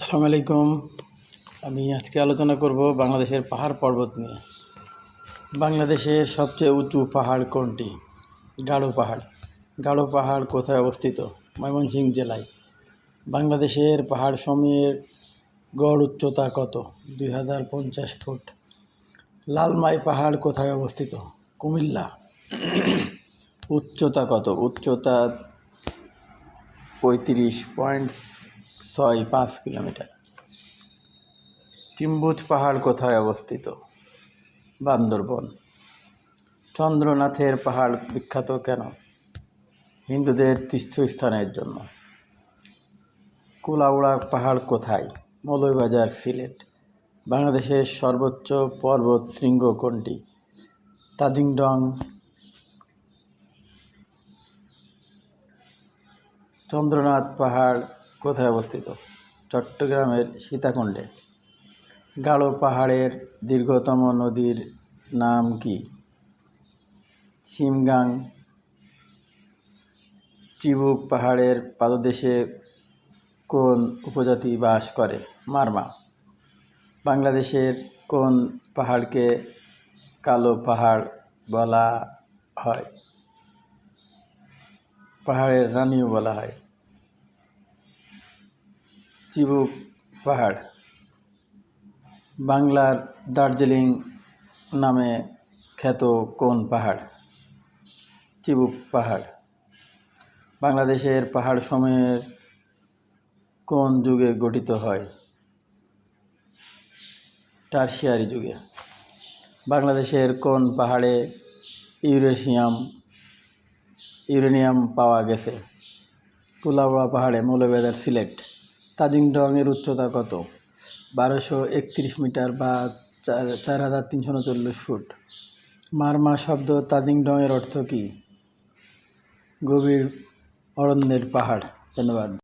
সালাম আলাইকুম। আমি আজকে আলোচনা করব বাংলাদেশের পাহাড় পর্বত নিয়ে। বাংলাদেশের সবচেয়ে উঁচু পাহাড় কোনটি? গাঢ় পাহাড়। গাঢ় পাহাড় কোথায় অবস্থিত? ময়মনসিংহ জেলায়। বাংলাদেশের পাহাড় সমূহের গড় উচ্চতা কত? দুই হাজার পঞ্চাশ ফুট। লালমাই পাহাড় কোথায় অবস্থিত? কুমিল্লা। উচ্চতা কত? উচ্চতা পঁয়ত্রিশ পয়েন্ট ছয় পাঁচ কিলোমিটার। টিম্বুজ পাহাড় কোথায় অবস্থিত? বান্দরবন। চন্দ্রনাথের পাহাড় বিখ্যাত কেন? হিন্দুদের তীর্থস্থানের জন্য। কুলাউড়া পাহাড় কোথায়? মৌলভীবাজার সিলেট। বাংলাদেশের সর্বোচ্চ পর্বত শৃঙ্গ কোনটি? তাজিংডং। চন্দ্রনাথ পাহাড় কোথায় অবস্থিত? চট্টগ্রামের সীতাকুণ্ডে। গাঢ় পাহাড়ের দীর্ঘতম নদীর নাম কি? সিমগাং চিবুক পাহাড়ের পাদদেশে কোন উপজাতি বাস করে? মারমা। বাংলাদেশের কোন পাহাড়কে কালো পাহাড় বলা হয়? পাহাড়ের রানীও বলা হয়। চিবুক পাহাড়। বাংলার দার্জিলিং নামে খ্যাত কোন পাহাড়? চিবুক পাহাড়। বাংলাদেশের পাহাড় সমূহের কোন যুগে গঠিত হয়? টার্সিয়ারি যুগে। বাংলাদেশের কোন পাহাড়ে ইউরেশিয়াম, ইউরেনিয়াম পাওয়া গেছে? কুলাউড়া পাহাড়ে মৌলভীবাজার সিলেট। তাজিংডংয়ের উচ্চতা কত? বারোশো একত্রিশ মিটার বা চার চার হাজার তিনশো উনচল্লিশ ফুট। মারমা শব্দ তাজিংডংয়ের অর্থ কী? গভীর অরণ্যের পাহাড়। ধন্যবাদ।